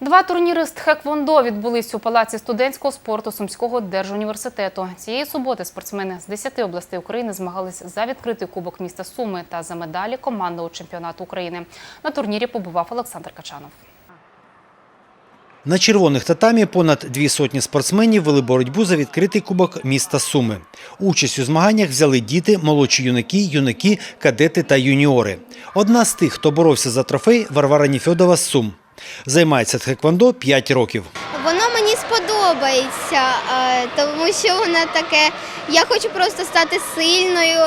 Два турніри з тхеквондо відбулись у палаці студентського спорту Сумського держуніверситету. Цієї суботи спортсмени з 10 областей України змагались за відкритий кубок міста Суми та за медалі командного чемпіонату України. На турнірі побував Олександр Качанов. На червоних татамі понад дві сотні спортсменів вели боротьбу за відкритий кубок міста Суми. Участь у змаганнях взяли діти, молодші юнаки, юнаки, кадети та юніори. Одна з тих, хто боровся за трофей, Варвара Ніфьодова з Сум. Займається тхеквондо 5 років. Воно мені сподобається, е, тому що воно таке. Я хочу просто стати сильною,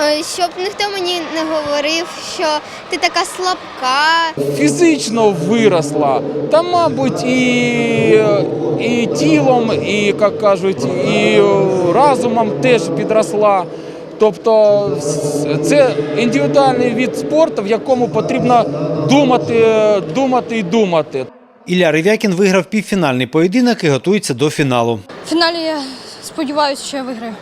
е, щоб ніхто мені не говорив, що ти така слабка. фізично виросла, та, мабуть, і, і тілом, і, як кажуть, і разумом теж підросла. Тобто це індивідуальний від спорту, в якому потрібно думати, думати і думати. Ілля Ревякін виграв півфінальний поєдинок і готується до фіналу. В фіналі я сподіваюся, що я виграю.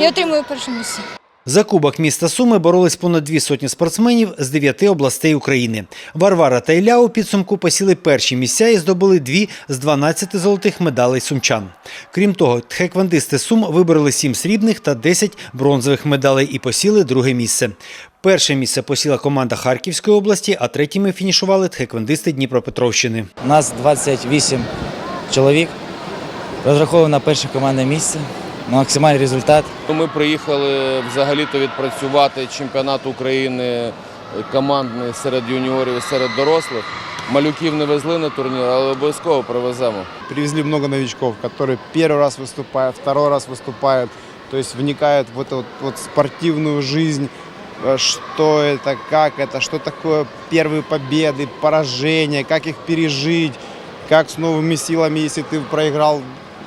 Я отримую перше місце. За кубок міста Суми боролись понад дві сотні спортсменів з дев'яти областей України. Варвара та Ілля у підсумку посіли перші місця і здобули дві з 12 золотих медалей сумчан. Крім того, тхеквондисти Сум вибороли сім срібних та 10 бронзових медалей і посіли друге місце. Перше місце посіла команда Харківської області, а третіми фінішували тхеквондисти Дніпропетровщини. У нас 28 чоловік. Розраховано перше командне місце. максимальний результат. Ну, Ми приїхали взагалі-то відпрацювати чемпіонат України командний серед юніорів і серед дорослих. Малюків не везли на турнір, але обов'язково привеземо. Привезли много новичков, которые первый раз выступают, второй раз выступают, то есть вникают в эту вот, вот спортивную жизнь, э, что это, как это, что такое первые победы, поражения, как их пережить, как с новыми силами, если ты проиграл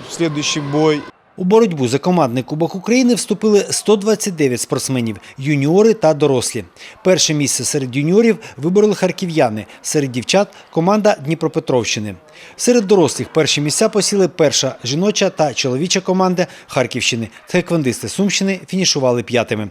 в следующий бой. У боротьбу за командний кубок України вступили 129 спортсменів, юніори та дорослі. Перше місце серед юніорів вибороли харків'яни, серед дівчат команда Дніпропетровщини. Серед дорослих перші місця посіли перша жіноча та чоловіча команда Харківщини. Тхеквондисти Сумщини фінішували п'ятими.